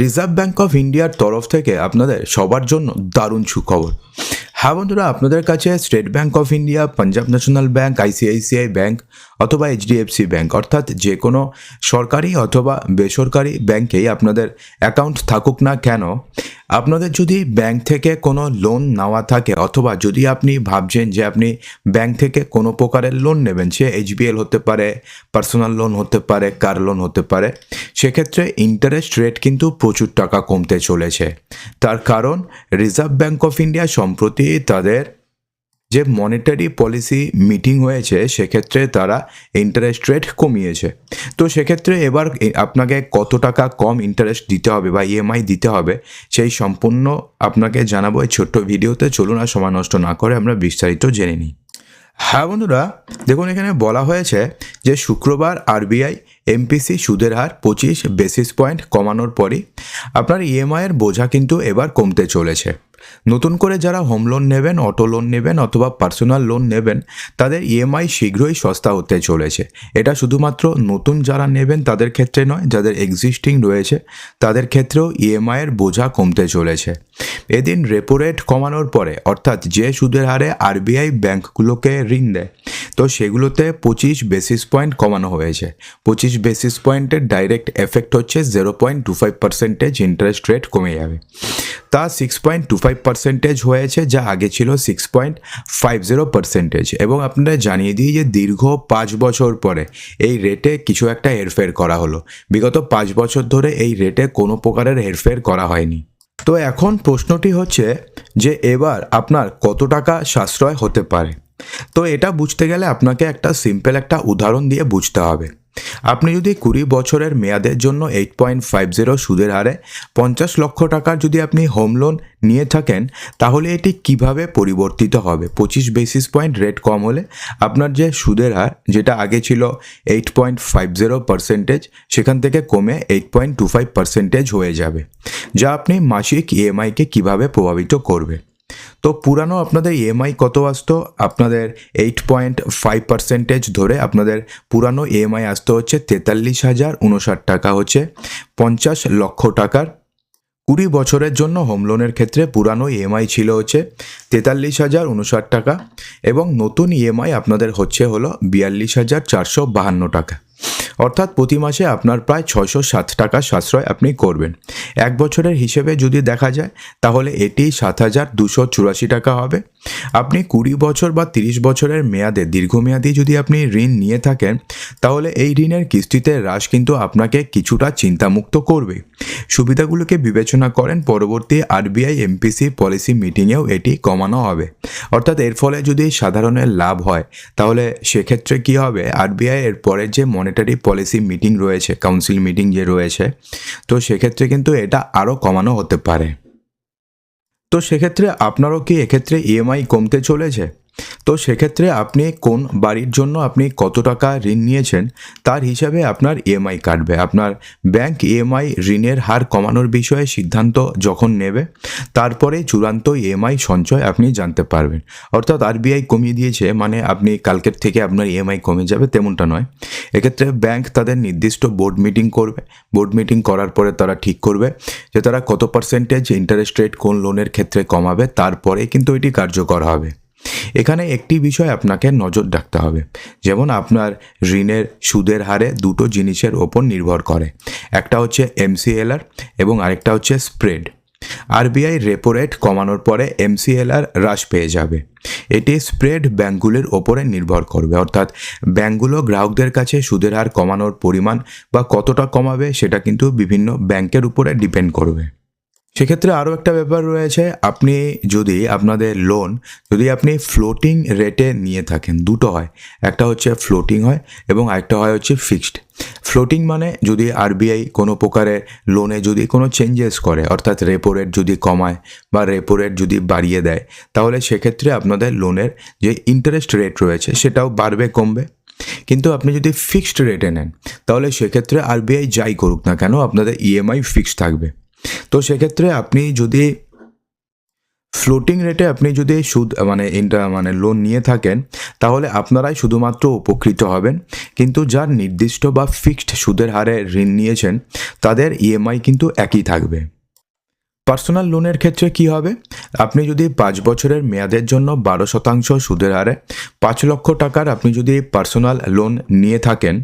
Reserve bank of ইন্ডিয়ার তরফ থেকে আপনাদের সবার জন্য দারুণ সুখবর। হ্যাঁ বন্ধুরা, আপনাদের কাছে State Bank of India Punjab National Bank ICICI Bank অথবা এইচডিএফসি ব্যাঙ্ক অর্থাৎ যে কোনো সরকারি অথবা বেসরকারি ব্যাঙ্কেই আপনাদের অ্যাকাউন্ট থাকুক না কেন, আপনাদের যদি ব্যাংক থেকে কোনো লোন নেওয়া থাকে, অথবা যদি আপনি ভাবছেন যে আপনি ব্যাংক থেকে কোনো প্রকারের লোন নেবেন, সে এইচবিএল হতে পারে পার্সোনাল লোন হতে পারে কার লোন হতে পারে, সেক্ষেত্রে ইন্টারেস্ট রেট কিন্তু প্রচুর টাকা কমতে চলেছে। তার কারণ রিজার্ভ ব্যাঙ্ক অফ ইন্ডিয়া সম্প্রতি তাদের যে মনিটারি পলিসি মিটিং হয়েছে, সেক্ষেত্রে তারা ইন্টারেস্ট রেট কমিয়েছে। তো সেক্ষেত্রে এবার আপনাকে কত টাকা কম ইন্টারেস্ট দিতে হবে বা ইএমআই দিতে হবে, সেই সম্পূর্ণ আপনাকে জানাব এই ছোট্ট ভিডিওতে। চলুন আর সময় নষ্ট না করে আমরা বিস্তারিত জেনে নিই। হ্যাঁ বন্ধুরা, দেখুন এখানে বলা হয়েছে যে শুক্রবার আরবিআই এমপিসি সুদের হার পঁচিশ বেসিস পয়েন্ট কমানোর পরই আপনার ইএমআইয়ের বোঝা কিন্তু এবার কমতে চলেছে। নতুন করে যারা হোম লোন নেবেন অটো লোন নেবেন অথবা পার্সোনাল লোন নেবেন, তাদের ইএমআই শীঘ্রই সস্তা হতে চলেছে। এটা শুধুমাত্র নতুন যারা নেবেন তাদের ক্ষেত্রে নয়, যাদের এক্সিস্টিং রয়েছে, তাদের ক্ষেত্রেও ইএমআইয়ের বোঝা কমতে চলেছে। এদিন রেপো রেট কমানোর পরে, অর্থাৎ যে সুদের হারে আরবিআই ব্যাংকগুলোকে ঋণ দেয়, তো সেগুলোতে পঁচিশ বেসিস পয়েন্ট কমানো হয়েছে। পঁচিশ বেসিস পয়েন্টের ডাইরেক্ট এফেক্ট হচ্ছে zero point two five percentage interest rate কমে যাবে। তা six point two five percentage হয়েছে, যা আগে ছিল six point five zero percentage এবং আপনারা জানিয়ে দিই যে দীর্ঘ পাঁচ বছর পরে এই রেটে কিছু একটা হেরফের করা হলো। বিগত পাঁচ বছর ধরে এই রেটে কোনো প্রকারের হেরফের করা হয়নি। তো এখন প্রশ্নটি হচ্ছে যে এবার আপনার কত টাকা সাশ্রয় হতে পারে? তো এটা বুঝতে গেলে আপনাকে একটা সিম্পল একটা উদাহরণ দিয়ে বুঝতে হবে। আপনি যদি কুড়ি বছরের মেয়াদের জন্য এইট পয়েন্ট ফাইভ জিরো সুদের হারে পঞ্চাশ লক্ষ টাকার যদি আপনি হোম লোন নিয়ে থাকেন, তাহলে এটি কীভাবে পরিবর্তিত হবে? পঁচিশ বেসিস পয়েন্ট রেট কম হলে আপনার যে সুদের হার, যেটা আগে ছিল eight point five zero percentage সেখান থেকে কমে eight point two five percentage হয়ে যাবে, যা আপনি মাসিক ইএমআইকে কীভাবে প্রভাবিত করবে? তো পুরানো আপনাদের ইএমআই কত আসতো? আপনাদের এইট পয়েন্ট ফাইভ পার্সেন্টেজ ধরে আপনাদের পুরানো ইএমআই আসতে হচ্ছে তেতাল্লিশ হাজার উনষাট টাকা হচ্ছে পঞ্চাশ লক্ষ টাকার। কুড়ি বছরের জন্য হোম লোনের ক্ষেত্রে পুরানো ইএমআই ছিল হচ্ছে তেতাল্লিশ হাজার উনষাট টাকা এবং নতুন ইএমআই আপনাদের হচ্ছে হলো বিয়াল্লিশ হাজার চারশো বাহান্ন টাকা। অর্থাৎ প্রতি মাসে আপনার প্রায় ছয়শো সাত টাকা সাশ্রয় আপনি করবেন। এক বছরের হিসেবে যদি দেখা যায়, তাহলে এটি সাত হাজার দুশো চুরাশি টাকা হবে। আপনি কুড়ি বছর বা তিরিশ বছরের মেয়াদে, দীর্ঘমেয়াদী যদি আপনি ঋণ নিয়ে থাকেন, তাহলে এই ঋণের কিস্তিতে হ্রাস কিন্তু আপনাকে কিছুটা চিন্তামুক্ত করবে। সুবিধাগুলোকে বিবেচনা করেন, পরবর্তী আরবিআই এমপিসি পলিসি মিটিংয়েও এটি কমানো হবে। অর্থাৎ এর ফলে যদি সাধারণের লাভ হয়, তাহলে সেক্ষেত্রে কি হবে? আরবিআই এর পরের যে মনিটারি পলিসি মিটিং রয়েছে কাউন্সিল মিটিং যে রয়েছে, তো সেক্ষেত্রে কিন্তু এটা আরও কমানো হতে পারে। তো সেক্ষেত্রে আপনারও কি এক্ষেত্রে ইএমআই কমতে চলেছে? তো সেক্ষেত্রে আপনি কোন বাড়ির জন্য আপনি কত টাকা ঋণ নিয়েছেন, তার হিসাবে আপনার ইএমআই কাটবে। আপনার ব্যাংক ইএমআই ঋণের হার কমানোর বিষয়ে সিদ্ধান্ত যখন নেবে, তারপরে চূড়ান্ত ইএমআই সঞ্চয় আপনি জানতে পারবেন। অর্থাৎ আরবিআই কমিয়ে দিয়েছে মানে আপনি কালকের থেকে আপনার ইএমআই কমে যাবে তেমনটা নয়। এক্ষেত্রে ব্যাংক তাদের নির্দিষ্ট বোর্ড মিটিং করবে। বোর্ড মিটিং করার পরে তারা ঠিক করবে যে তারা কত পার্সেন্টেজ ইন্টারেস্ট রেট কোন লোনের ক্ষেত্রে কমাবে, তারপরে কিন্তু এটি কার্যকর হবে। এখানে একটি বিষয় আপনাকে নজর রাখতে হবে। যেমন আপনার ঋণের সুদের হারে দুটো জিনিসের ওপর নির্ভর করে। একটা হচ্ছে এমসিএলআর এবং আরেকটা হচ্ছে স্প্রেড। আরবিআই রেপো রেট কমানোর পরে এমসিএলআর হ্রাস পেয়ে যাবে। এটি স্প্রেড ব্যাঙ্কগুলির ওপরে নির্ভর করবে। অর্থাৎ ব্যাঙ্কগুলো গ্রাহকদের কাছে সুদের হার কমানোর পরিমাণ বা কতটা কমাবে সেটা কিন্তু বিভিন্ন ব্যাংকের উপরে ডিপেন্ড করবে। সেক্ষেত্রে আরও একটা ব্যাপার রয়েছে, আপনি যদি আপনাদের লোন যদি আপনি ফ্লোটিং রেটে নিয়ে থাকেন, দুটো হয়। একটা হচ্ছে ফ্লোটিং হয় এবং আরেকটা হয় হচ্ছে ফিক্সড ফ্লোটিং মানে যদি আরবিআই কোনো প্রকারের লোনে যদি কোনো চেঞ্জেস করে, অর্থাৎ রেপো রেট যদি কমায় বা রেপো রেট যদি বাড়িয়ে দেয়, তাহলে সেক্ষেত্রে আপনাদের লোনের যে ইন্টারেস্ট রেট রয়েছে, সেটাও বাড়বে, কমবে। কিন্তু আপনি যদি ফিক্সড রেটে নেন, তাহলে সেক্ষেত্রে আরবিআই যাই করুক না কেন, আপনাদের ইএমআই ফিক্সড থাকবে। তো সেক্ষেত্রে আপনি যদি ফ্লোটিং রেটে আপনি যদি সুদ মানে ইন্টা মানে লোন নিয়ে থাকেন, তাহলে আপনারাই শুধুমাত্র উপকৃত হবেন। কিন্তু যার নির্দিষ্ট বা ফিক্সড সুদের হারে ঋণ নিয়েছেন, তাদের ইএমআই কিন্তু একই থাকবে। পার্সোনাল লোনের ক্ষেত্রে কি হবে? আপনি যদি পাঁচ বছরের মেয়াদের জন্য বারো শতাংশ সুদের হারে পাঁচ লক্ষ টাকার আপনি যদি পার্সোনাল লোন নিয়ে থাকেন,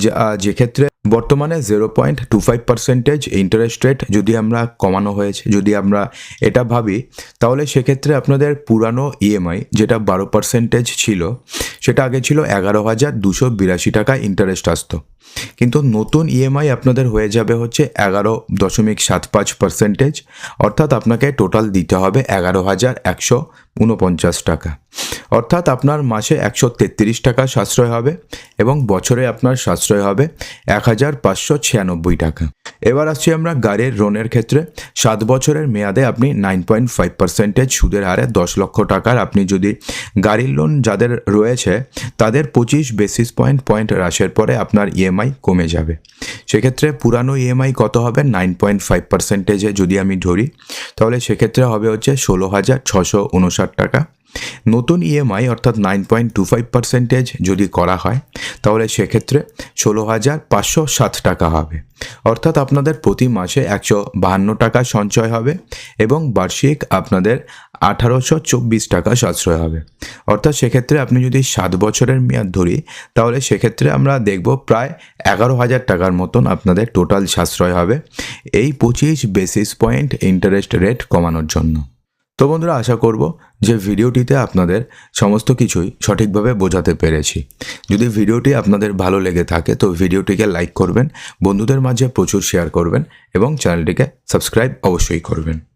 যে যে ক্ষেত্রে বর্তমানে zero point two five percentage interest rate যদি আমরা কমানো হয়েছে, যদি আমরা এটা ভাবি, তাহলে সেক্ষেত্রে আপনাদের পুরানো ইএমআই যেটা বারো পার্সেন্টেজ ছিল সেটা আগে ছিল এগারো হাজার দুশো বিরাশি টাকা ইন্টারেস্ট আসতো। কিন্তু নতুন ইএমআই আপনাদের হয়ে যাবে হচ্ছে এগারো দশমিক সাত পাঁচ পার্সেন্টেজ অর্থাৎ আপনাকে টোটাল দিতে হবে এগারো হাজার একশো উনপঞ্চাশ টাকা। অর্থাৎ আপনার মাসে একশো তেত্রিশ টাকা সাশ্রয় হবে এবং বছরে আপনার সাশ্রয় হবে এক হাজার পাঁচশো ছিয়ানব্বই টাকা। এবার আসছি আমরা গাড়ির লোনের ক্ষেত্রে। সাত বছরের মেয়াদে আপনি নাইন পয়েন্ট ফাইভ পার্সেন্টেজ সুদের হারে দশ লক্ষ টাকার আপনি যদি গাড়ির লোন যাদের রয়েছে তাদের পঁচিশ বেসিস পয়েন্ট পয়েন্ট হ্রাসের পরে আপনার ইএমআই কমে যাবে। সেক্ষেত্রে পুরানো ইএমআই কত হবে? নাইন পয়েন্ট ফাইভ পার্সেন্টেজে যদি আমি ধরি, তাহলে সেক্ষেত্রে হবে হচ্ছে ষোলো হাজার ছশো উনষাট টাকা। নতুন ইএমআই অর্থাৎ nine point two five percentage যদি করা হয়, তাহলে সেক্ষেত্রে ষোলো হাজার পাঁচশো সাত টাকা হবে। অর্থাৎ আপনাদের প্রতি মাসে একশো বাহান্ন টাকা সঞ্চয় হবে এবং বার্ষিক আপনাদের আঠারোশো চব্বিশ টাকা সাশ্রয় হবে। অর্থাৎ সেক্ষেত্রে আপনি যদি সাত বছরের মেয়াদ ধরি, তাহলে সেক্ষেত্রে আমরা দেখব প্রায় এগারো হাজার টাকার মতন আপনাদের টোটাল সাশ্রয় হবে। এই পঁচিশ বেসিস পয়েন্ট ইন্টারেস্ট রেট কমানোর জন্য। তো বন্ধুরা, আশা করব যে ভিডিওটিতে আপনাদের সমস্ত কিছুই সঠিকভাবে বোঝাতে পেরেছি। যদি ভিডিওটি আপনাদের ভালো লেগে থাকে, তো ভিডিওটিকে লাইক করবেন, বন্ধুদের মাঝে প্রচুর শেয়ার করবেন এবং চ্যানেলটিকে সাবস্ক্রাইব অবশ্যই করবেন।